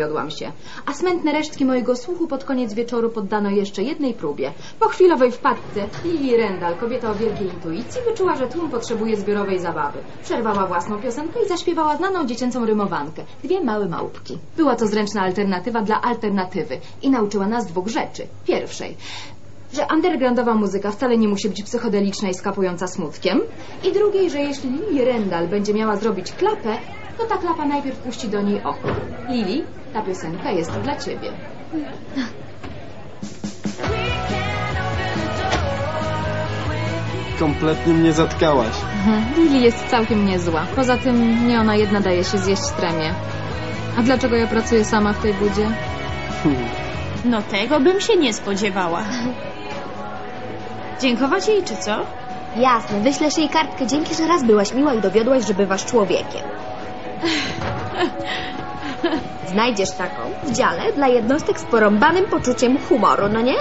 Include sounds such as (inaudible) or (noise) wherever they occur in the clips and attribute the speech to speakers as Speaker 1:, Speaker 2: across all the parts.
Speaker 1: Wiodłam się, a smętne resztki mojego słuchu pod koniec wieczoru poddano jeszcze jednej próbie. Po chwilowej wpadce Lili Rendal, kobieta o wielkiej intuicji, wyczuła, że tłum potrzebuje zbiorowej zabawy. Przerwała własną piosenkę i zaśpiewała znaną dziecięcą rymowankę. Dwie małe małpki. Była to zręczna alternatywa dla alternatywy i nauczyła nas dwóch rzeczy. Pierwszej, że undergroundowa muzyka wcale nie musi być psychodeliczna i skapująca smutkiem. I drugiej, że jeśli Lili Rendal będzie miała zrobić klapę, to ta klapa najpierw puści do niej oko. Lili, ta piosenka jest dla ciebie.
Speaker 2: Kompletnie mnie zatkałaś.
Speaker 1: Lili jest całkiem niezła. Poza tym nie ona jedna daje się zjeść tremie. A dlaczego ja pracuję sama w tej budzie?
Speaker 3: No tego bym się nie spodziewała. (laughs) Dziękować jej, czy co?
Speaker 4: Jasne, wyślesz jej kartkę. Dzięki, że raz byłaś miła i dowiodłaś, że bywasz człowiekiem. (laughs) Znajdziesz taką w dziale dla jednostek z porąbanym poczuciem humoru, no nie?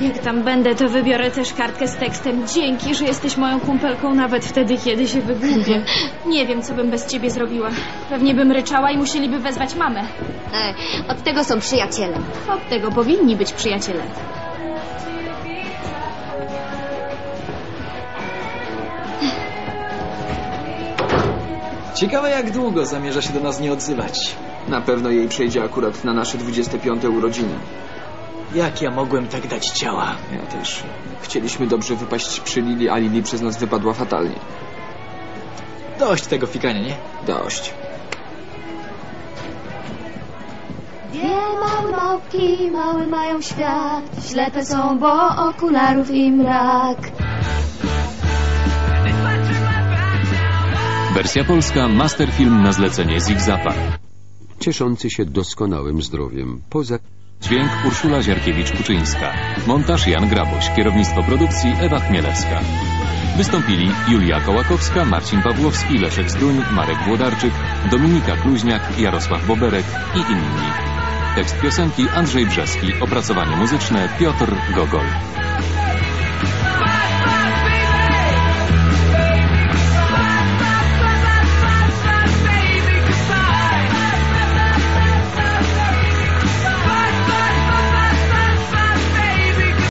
Speaker 3: Jak tam będę, to wybiorę też kartkę z tekstem Dzięki, że jesteś moją kumpelką nawet wtedy, kiedy się wygubię. (laughs) Nie wiem, co bym bez ciebie zrobiła. Pewnie bym ryczała i musieliby wezwać mamę.
Speaker 4: E, od tego są przyjaciele.
Speaker 3: Od tego powinni być przyjaciele.
Speaker 2: Ciekawe jak długo zamierza się do nas nie odzywać.
Speaker 5: Na pewno jej przejdzie akurat na nasze 25 urodziny.
Speaker 2: Jak ja mogłem tak dać ciała?
Speaker 5: Ja też. Chcieliśmy dobrze wypaść przy Lili, a Lili przez nas wypadła fatalnie.
Speaker 2: Dość tego fikania, nie?
Speaker 5: Dość.
Speaker 4: Dwie małe małpki, mały mają świat. Ślepe są, bo okularów im brak.
Speaker 6: Wersja polska Masterfilm na zlecenie Zigzapa.
Speaker 7: cieszący się doskonałym zdrowiem. Poza
Speaker 6: Dźwięk Urszula Ziarkiewicz-Kuczyńska. Montaż Jan Graboś. Kierownictwo produkcji Ewa Chmielewska. Wystąpili Julia Kołakowska, Marcin Pawłowski, Leszek Zduń, Marek Włodarczyk, Dominika Kluźniak, Jarosław Boberek i inni. Tekst piosenki Andrzej Brzeski. Opracowanie muzyczne Piotr Gogol.